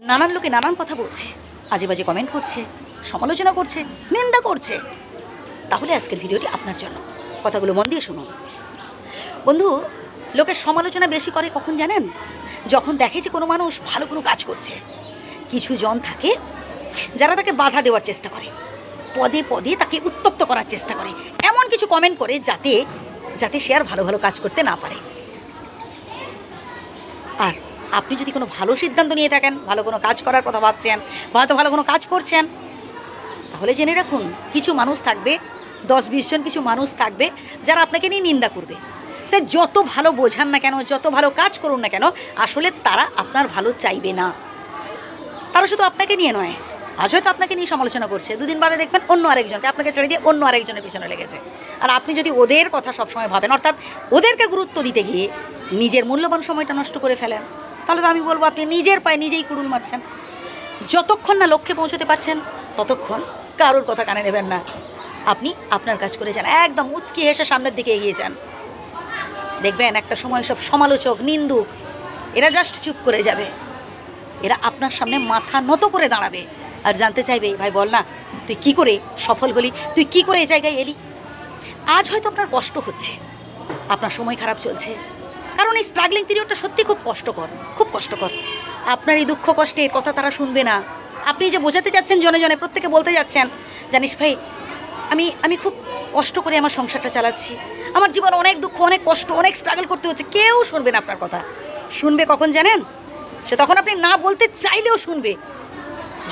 নানান লোকে নানান কথা বলছে। আজে বাজে কমেন্ট করছে, সমালোচনা করছে, নিন্দা করছে। তাহলে আজকের ভিডিওটি আপনার জন্য। কথাগুলো মন দিয়ে শুনুন। বন্ধু লোকের সমালোচনা বেশি করে কখন জানেন? যখন দেখে যে কোনো মানুষ ভালো কোনো কাজ করছে। কিছু জন থাকে, যারা তাকে বাধা দেওয়ার চেষ্টা করে। পদে পদে তাকে উত্তপ্ত করার চেষ্টা করে। এমন কিছু কমেন্ট করে যাতে যাতে সে আর ভালো ভালো কাজ করতে না পারে। আর আপনি যদি কোনো ভালো সিদ্ধান্ত নিয়ে থাকেন, ভালো কোনো কাজ করার কথা ভাবছেন বা হয়তো ভালো কোনো কাজ করছেন, তাহলে জেনে রাখুন, কিছু মানুষ থাকবে, দশ বিশ জন কিছু মানুষ থাকবে যারা আপনাকে নিয়ে নিন্দা করবে। সে যত ভালো বোঝান না কেন, যত ভালো কাজ করুন না কেন, আসলে তারা আপনার ভালো চাইবে না। তারা শুধু আপনাকে নিয়ে নয়, আজ হয়তো আপনাকে নিয়ে সমালোচনা করছে, দুদিন বাদে দেখবেন অন্য আরেকজনকে আপনাকে ছেড়ে দিয়ে অন্য আরেকজনের পিছনে লেগেছে। আর আপনি যদি ওদের কথা সবসময় ভাবেন, অর্থাৎ ওদেরকে গুরুত্ব দিতে গিয়ে নিজের মূল্যবান সময়টা নষ্ট করে ফেলেন তাহলে তো আমি বলব আপনি নিজের পায়ে নিজেই কুড়ুল মারছেন। যতক্ষণ না লক্ষ্যে পৌঁছতে পারছেন, ততক্ষণ কারোর কথা কানে নেবেন না। আপনি আপনার কাজ করে যান, একদম উচকি হেসে সামনের দিকে এগিয়ে যান। দেখবেন একটা সময় সব সমালোচক, নিন্দুক, এরা জাস্ট চুপ করে যাবে। এরা আপনার সামনে মাথা নত করে দাঁড়াবে আর জানতে চাইবে, ভাই, বল না, তুই কি করে সফল হলি? তুই কি করে এই জায়গায় এলি? আজ হয়তো আপনার কষ্ট হচ্ছে, আপনার সময় খারাপ চলছে কারণ এই স্ট্রাগলিং পিরিয়ডটা সত্যি খুব কষ্টকর খুব কষ্টকর। আপনার এই দুঃখ কষ্টের কথা তারা শুনবে না। আপনি যে বোঝাতে যাচ্ছেন জনে জনে প্রত্যেকে বলতে যাচ্ছেন, জানিস ভাই, আমি আমি খুব কষ্ট করে আমার সংসারটা চালাচ্ছি। আমার জীবনে অনেক দুঃখ, অনেক কষ্ট, অনেক স্ট্রাগল করতে হচ্ছে। কেউ শুনবে না আপনার কথা। শুনবে কখন জানেন? সে তখন আপনি না বলতে চাইলেও শুনবে।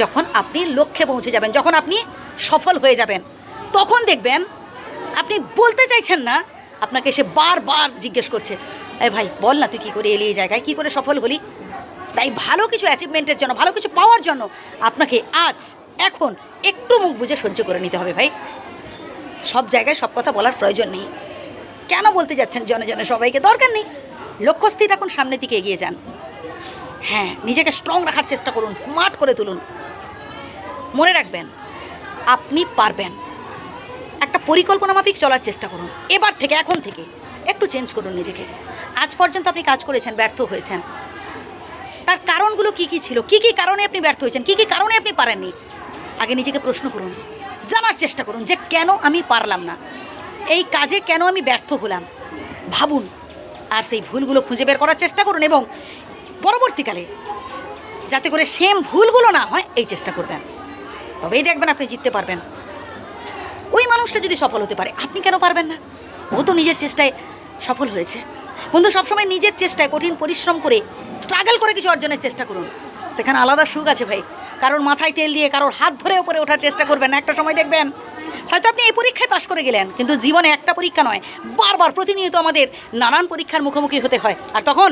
যখন আপনি লক্ষ্যে পৌঁছে যাবেন, যখন আপনি সফল হয়ে যাবেন, তখন দেখবেন, আপনি বলতে চাইছেন না আপনাকে সে বারবার জিজ্ঞেস করছে এ ভাই, বল না তুই কী করে এলি এই জায়গায়? কী করে সফল হলি? তাই ভালো কিছু অ্যাচিভমেন্টের জন্য, ভালো কিছু পাওয়ার জন্য আপনাকে আজ, এখন একটু মুখ বুঝে সহ্য করে নিতে হবে ভাই। সব জায়গায় সব কথা বলার প্রয়োজন নেই। কেন বলতে যাচ্ছেন জনে জনে সবাইকে? দরকার নেই। লক্ষ্য স্থির রাখুন সামনের দিকে এগিয়ে যান। হ্যাঁ নিজেকে স্ট্রং রাখার চেষ্টা করুন স্মার্ট করে তুলুন। মনে রাখবেন, আপনি পারবেন। পরিকল্পনা মাফিক চলার চেষ্টা করুন। এবার থেকে, এখন থেকে। একটু চেঞ্জ করুন নিজেকে। আজ পর্যন্ত আপনি কাজ করেছেন, ব্যর্থ হয়েছেন। তার কারণগুলো কি কি ছিল? কি কি কারণে আপনি ব্যর্থ হয়েছেন? কি কি কারণে আপনি পারেননি? আগে নিজেকে প্রশ্ন করুন। জানার চেষ্টা করুন যে কেন আমি পারলাম না? এই কাজে কেন আমি ব্যর্থ হলাম? ভাবুন। আর সেই ভুলগুলো খুঁজে বের করার চেষ্টা করুন এবং পরবর্তীকালে যাতে করে সেম ভুলগুলো না হয়, এই চেষ্টা করবেন। তবেই দেখবেন আপনি জিততে পারবেন। ওই মানুষটা যদি সফল হতে পারে, আপনি কেন পারবেন না? ও তো নিজের চেষ্টায় সফল হয়েছে। বন্ধু, সবসময় নিজের চেষ্টায় কঠিন পরিশ্রম করে স্ট্রাগল করে কিছু অর্জনের চেষ্টা করুন। সেখানে আলাদা সুখ আছে ভাই। কারোর মাথায় তেল দিয়ে কারোর হাত ধরে ওপরে ওঠার চেষ্টা করবেন একটা সময় দেখবেন, হয়তো আপনি এই পরীক্ষায় পাশ করে গেলেন, কিন্তু জীবনে একটা পরীক্ষা নয়, বারবার প্রতিনিয়ত আমাদের নানান পরীক্ষার মুখোমুখি হতে হয়। আর তখন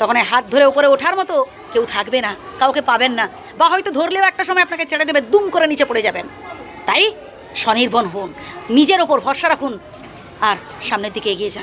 তখন এই হাত ধরে উপরে ওঠার মতো কেউ থাকবে না, কাউকে পাবেন না, বা হয়তো ধরলেও একটা সময় আপনাকে ছেড়ে দেবে, দুম করে নিচে পড়ে যাবেন। তাই স্বনির্ভর হন। নিজের ওপর ভরসা রাখুন আর সামনের দিকে এগিয়ে যান।